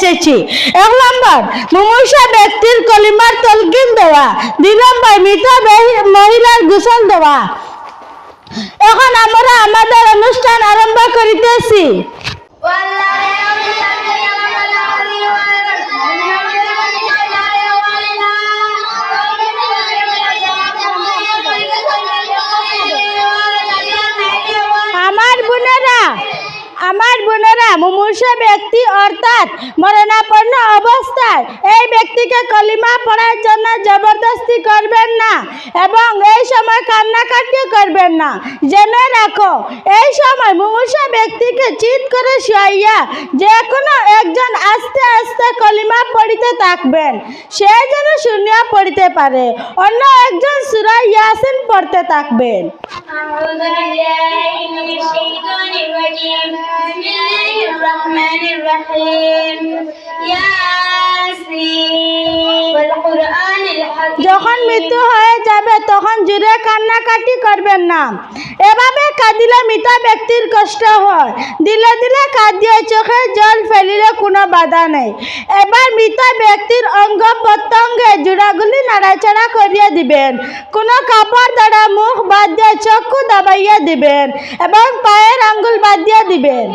দিয়েছি এক নম্বর মুমূষা ব্যক্তির কলিমার তলকিন দেওয়া। দুই নম্বর মৃত মহিলার গোসল দেওয়া। এখন আমরা আমাদের অনুষ্ঠান আরম্ভ করিতেছি। মুমূর্ষ ব্যক্তি অর্থাৎ মরণাপন্ন অবস্থায় এই ব্যক্তিকে কলিমা পড়ার জন্য জবরদস্তি করবেন না এবং এই সময় কান্নাকাটি করবেন না। জেনে রাখো, এই সময় মুমূর্ষ ব্যক্তিকে চিৎ করে শুয়াইয়া যে কোনো একজন আস্তে আস্তে কলিমা পড়িতে থাকবেন, সে যেন শুনিয়া পড়িতে পারে। অন্য একজন সুরা ইয়াসিন পড়তে থাকবেন। الرحمن الرحيم ياسين والقرآن الحكيم যখন মৃত্যু হয়ে যাবে তখন জুড়ে কান্নাকাটি করবেন না এভাবে কাঁদিলে মৃত ব্যক্তির কষ্ট হয় দিলে দিলে কাঁদিয়ে চোখে জল ফেলিলে কোনো বাধা নেই এবার মৃত ব্যক্তির অঙ্গ প্রত্যঙ্গে জোড়াগুলি নাড়াচাড়া করিয়ে দিবেন কোনো কাপড় দ্বারা মুখ বাদ দিয়ে চক্ষু দাবাইয়া দিবেন এবং পায়ের আঙ্গুল বাদ দিয়ে দিবেন